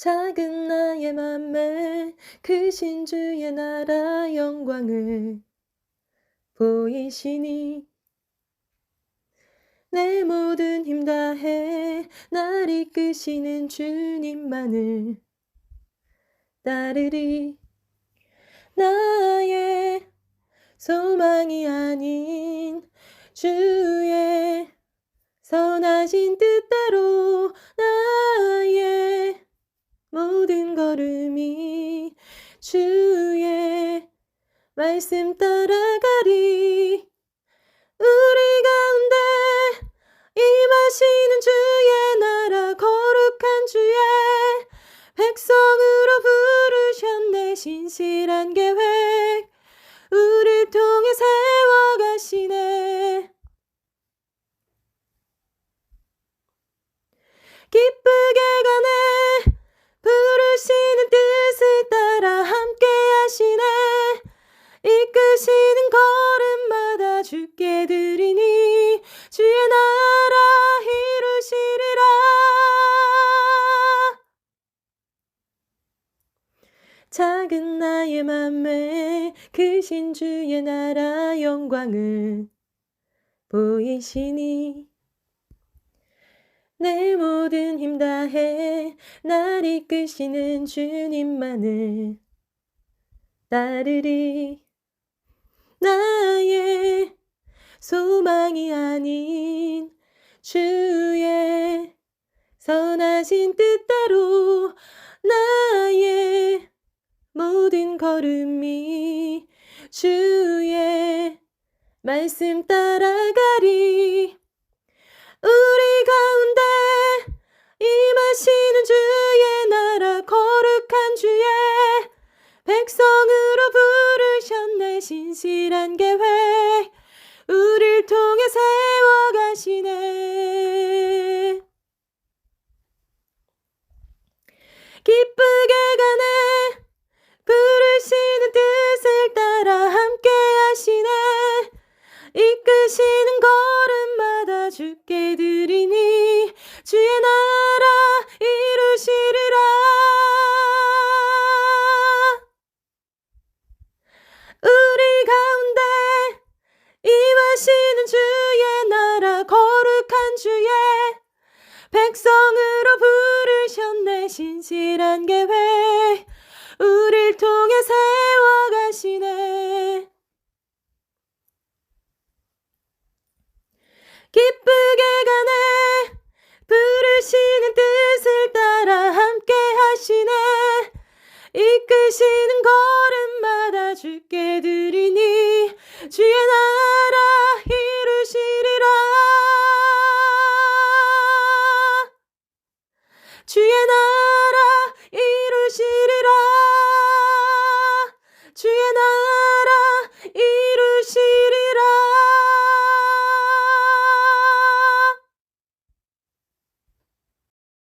작은 나의 맘에 크신 주의 나라 영광을 보이시니. 내 모든 힘 다해 날 이끄시는 주님만을 따르리. 나의 소망이 아닌 주의 선하신 뜻 걸음이 주의 말씀 따라가리 작은 나의 맘에 크신 주의 나라 영광을 보이시니. 내 모든 힘 다해 날 이끄시는 주님만을 따르리. 나의 소망이 아닌 주의 선하신 뜻대로 나의 모든 걸음이 주의 말씀 따라가리. 우리 가운데 임하시는 주의 나라 거룩한 주의 백성으로 부르셨네 신실한 이끄시는 걸음마다 주께 드리니 주의 나라 이루시리라. 우리 가운데 임하시는 주의 나라 거룩한 주의 백성으로 부르셨네 신실 이끄시는 걸음마다 주께 드리니. 주의 나라